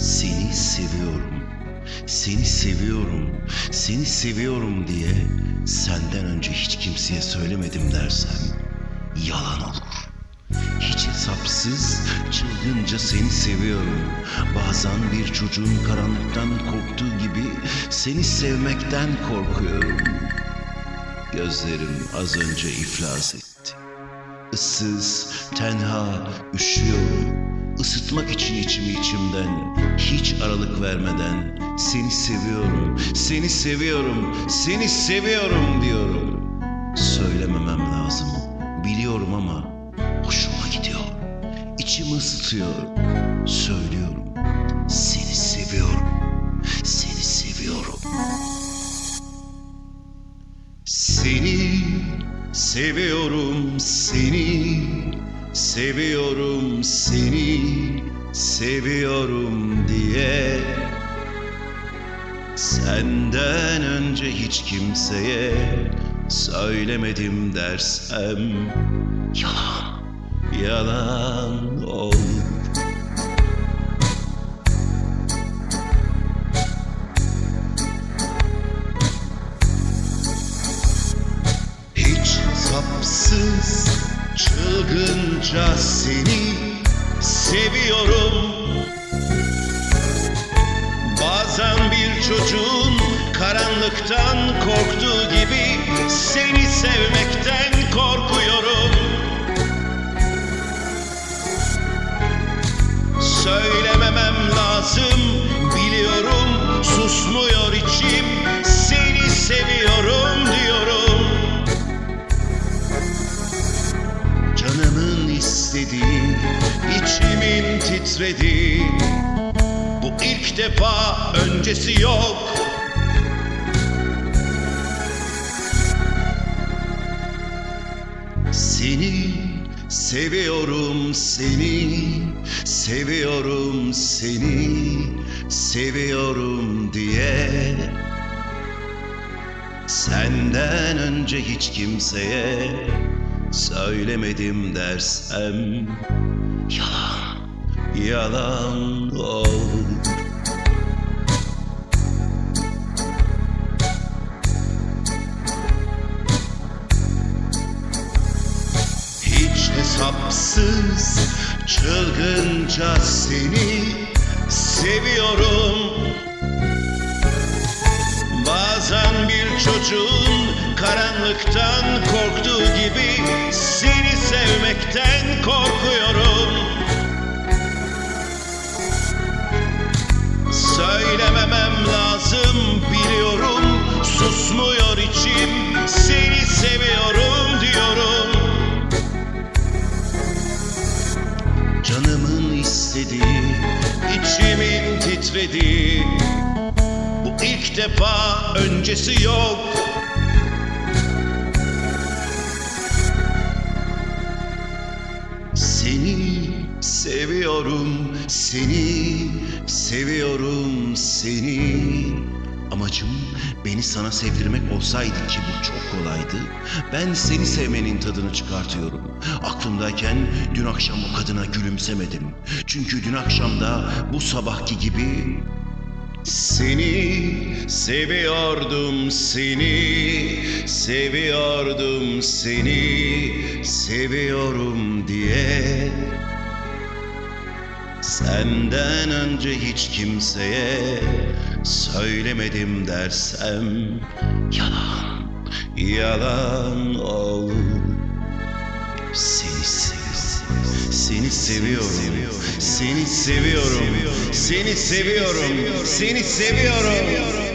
Seni seviyorum. Seni seviyorum. Seni seviyorum diye senden önce hiç kimseye söylemedim dersem yalan olur. Hiç hesapsız, çılgınca seni seviyorum. Bazen bir çocuğun karanlıktan korktuğu gibi seni sevmekten korkuyorum. Gözlerim az önce iflas etti. Issız, tenha, üşüyorum. Isıtmak için içimi içimden, hiç aralık vermeden seni seviyorum, seni seviyorum, seni seviyorum diyorum. Söylememem lazım, biliyorum ama hoşuma gidiyor. İçimi ısıtıyor, söylüyorum. Seni seviyorum, seni seviyorum. Seni seviyorum seni seviyorum seni seviyorum diye Senden önce hiç kimseye söylemedim dersem yalan yalan olur. Hiç sapsız çılgınca seni seviyorum. Bazen bir çocuğun karanlıktan korktuğu gibi Seni sevmekten korkuyorum. Söylememem lazım biliyorum Susmuyor içim istediği, içimin titrediği Bu ilk defa öncesi yok. Seni seviyorum seni Seviyorum seni Seviyorum diye. Senden önce hiç kimseye söylemedim dersem yalan, yalan olur. Hiç hesapsız çılgınca seni seviyorum. Karanlıktan korktuğu gibi seni sevmekten korkuyorum. Söylememem lazım biliyorum susmuyor içim seni seviyorum diyorum. Canımın istediği, içimin titrediği bu ilk defa öncesi yok Seni seviyorum seni seviyorum seni. Amacım beni sana sevdirmek olsaydı ki bu çok kolaydı. Ben seni sevmenin tadını çıkartıyorum. Aklımdayken dün akşam o kadına gülümsemedim. Çünkü dün akşam da bu sabahki gibi seni seviyordum seni seviyordum seni seviyorum diye. Senden önce hiç kimseye söylemedim dersem yalan yalan olur. Seni seviyorum seni seviyorum seni seviyorum seni seviyorum seni seviyorum